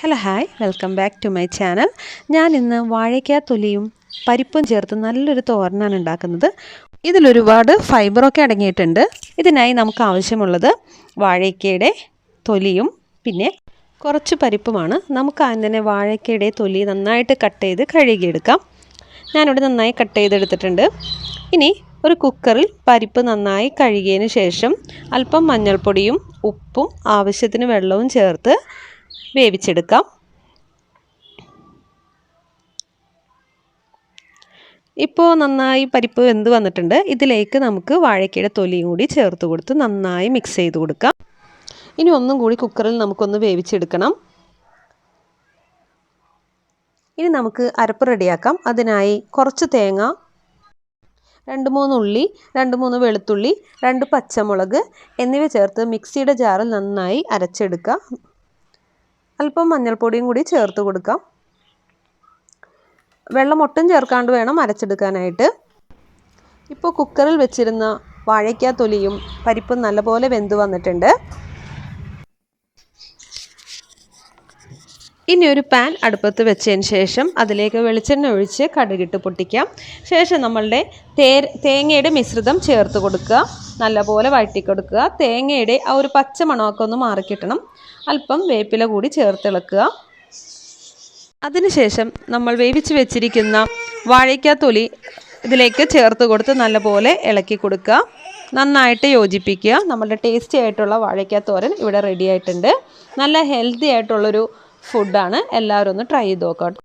Hello hi welcome back to my channel ഞാൻ ഇന്ന് വാഴയ്ക്ക തൊലിയും പരിപ്പും ചേർത്ത് നല്ലൊരു തോരനാണ് ഉണ്ടാക്കുന്നത്. ഇതിലൊരുപാട് ഫൈബറൊക്കെ അടങ്ങിയിട്ടുണ്ട്. ഇതിനായി നമുക്ക് ആവശ്യമുള്ളത് വാഴയ്ക്കയുടെ തൊലിയും പിന്നെ കുറച്ച് പരിപ്പുമാണ്. നമുക്ക് ആദ്യം തന്നെ വാഴയ്ക്കയുടെ തൊലി നന്നായിട്ട് കട്ട് ചെയ്ത് കഴുകിയെടുക്കാം. ഞാനിവിടെ നന്നായി കട്ട് ചെയ്തെടുത്തിട്ടുണ്ട്. ഇനി ഒരു കുക്കറിൽ പരിപ്പ് നന്നായി കഴുകിയതിന് ശേഷം അല്പം മഞ്ഞൾപ്പൊടിയും ഉപ്പും ആവശ്യത്തിന് വെള്ളവും ചേർത്ത് വേവിച്ചെടുക്കാം. ഇപ്പോൾ നന്നായി പരിപ്പ് വെന്ത് വന്നിട്ടുണ്ട്. ഇതിലേക്ക് നമുക്ക് വാഴയ്ക്കയുടെ തൊലിയും കൂടി ചേർത്ത് കൊടുത്ത് നന്നായി മിക്സ് ചെയ്ത് കൊടുക്കാം. ഇനി ഒന്നും കൂടി കുക്കറിൽ നമുക്കൊന്ന് വേവിച്ചെടുക്കണം. ഇനി നമുക്ക് അരപ്പ് റെഡിയാക്കാം. അതിനായി കുറച്ച് തേങ്ങ രണ്ട് മൂന്ന് ഉള്ളി രണ്ട് മൂന്ന് വെളുത്തുള്ളി രണ്ട് പച്ചമുളക് എന്നിവ ചേർത്ത് മിക്സിയുടെ ജാറിൽ നന്നായി അരച്ചെടുക്കുക അല്പം മഞ്ഞൾപ്പൊടിയും കൂടി ചേർത്ത് കൊടുക്കാം. വെള്ളം ഒട്ടും ചേർക്കാണ്ട് വേണം അരച്ചെടുക്കാനായിട്ട്. ഇപ്പോൾ കുക്കറിൽ വെച്ചിരുന്ന വാഴയ്ക്ക തൊലിയും പരിപ്പും നല്ലപോലെ വെന്ത് വന്നിട്ടുണ്ട്. ഇനി ഒരു പാൻ അടുപ്പത്ത് വെച്ചതിന് ശേഷം അതിലേക്ക് വെളിച്ചെണ്ണ ഒഴിച്ച് കടുകിട്ട് പൊട്ടിക്കാം. ശേഷം നമ്മളുടെ തേ തേങ്ങയുടെ മിശ്രിതം ചേർത്ത് കൊടുക്കുക. നല്ലപോലെ വഴറ്റിക്കൊടുക്കുക. തേങ്ങയുടെ ആ ഒരു പച്ച മണമൊക്കെ ഒന്ന് മാറിക്കിട്ടണം. അല്പം വേപ്പില കൂടി ചേർത്തിളക്കുക അതിനുശേഷം നമ്മൾ വേവിച്ച് വെച്ചിരിക്കുന്ന വാഴയ്ക്ക തൊലി ഇതിലേക്ക് ചേർത്ത് കൊടുത്ത് നല്ലപോലെ ഇളക്കി കൊടുക്കുക. നന്നായിട്ട് യോജിപ്പിക്കുക. നമ്മുടെ ടേസ്റ്റി ആയിട്ടുള്ള വാഴയ്ക്ക തോരൻ ഇവിടെ റെഡി ആയിട്ടുണ്ട്. നല്ല ഹെൽത്തി ആയിട്ടുള്ളൊരു ഫുഡാണ് എല്ലാവരും ഒന്ന് ട്രൈ ചെയ്ത് നോക്കാം